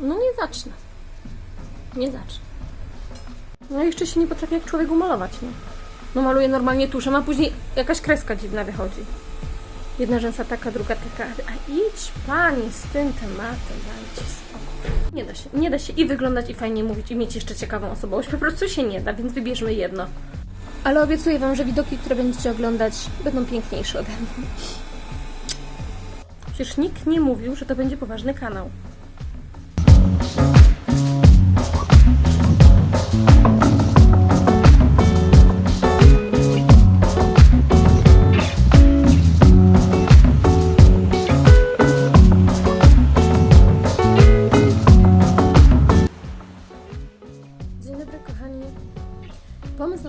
No nie zacznę. Nie zacznę. No jeszcze się nie potrafię jak człowiek umalować, no. No maluję normalnie tuszem, a później jakaś kreska dziwna wychodzi. Jedna rzęsa taka, druga taka. A idź pani z tym tematem, dajcie spokój. Nie da się, nie da się i wyglądać, i fajnie mówić, i mieć jeszcze ciekawą osobowość. Po prostu się nie da, więc wybierzmy jedno. Ale obiecuję Wam, że widoki, które będziecie oglądać, będą piękniejsze ode mnie. Przecież nikt nie mówił, że to będzie poważny kanał.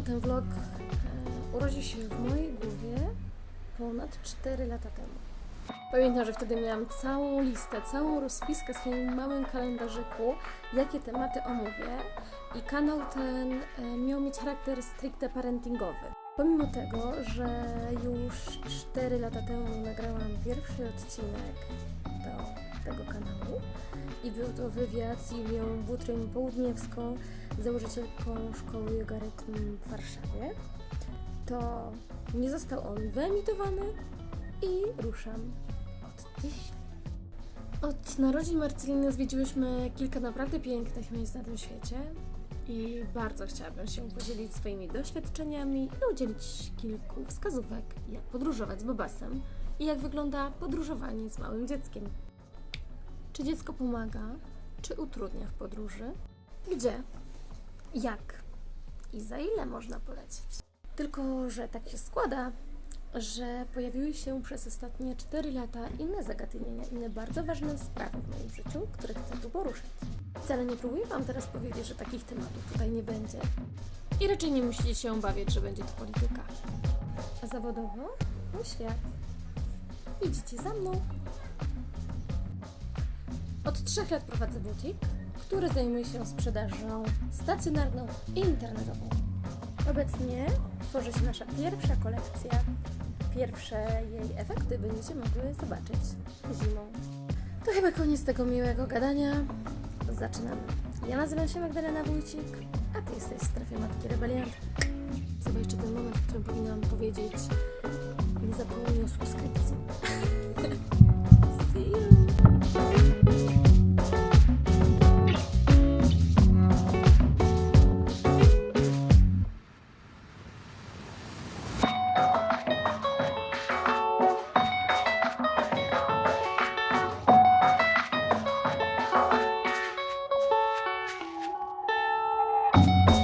Ten vlog e, urodził się w mojej głowie ponad 4 lata temu. Pamiętam, że wtedy miałam całą listę, całą rozpiskę w swoim małym kalendarzyku, jakie tematy omówię i kanał ten e, miał mieć charakter stricte parentingowy. Pomimo tego, że już 4 lata temu nagrałam pierwszy odcinek do tego kanału i był to wywiad z Julią Butrym Południewską, założycielką szkoły Jogarytm w Warszawie, to nie został on wyemitowany i ruszam od dziś. Od narodzin Marceliny zwiedziłyśmy kilka naprawdę pięknych miejsc na tym świecie i bardzo chciałabym się podzielić swoimi doświadczeniami i udzielić kilku wskazówek, jak podróżować z Bobasem i jak wygląda podróżowanie z małym dzieckiem. Czy dziecko pomaga, czy utrudnia w podróży? Gdzie? Jak? I za ile można polecieć? Tylko, że tak się składa, że pojawiły się przez ostatnie 4 lata inne zagadnienia, inne bardzo ważne sprawy w moim życiu, które chcę tu poruszyć. Wcale nie próbuję Wam teraz powiedzieć, że takich tematów tutaj nie będzie. I raczej nie musicie się obawiać, że będzie to polityka. A zawodowo? No świat. Idziecie za mną. Od trzech lat prowadzę butik, który zajmuje się sprzedażą stacjonarną i internetową. Obecnie tworzy się nasza pierwsza kolekcja. Pierwsze jej efekty będziecie mogły zobaczyć zimą. To chyba koniec tego miłego gadania. Zaczynamy. Ja nazywam się Magdalena Wójcik, a Ty jesteś w strefie Matki Rebeliant. Chyba jeszcze ten moment, w którym powinnam powiedzieć nie zapomnij o Bye.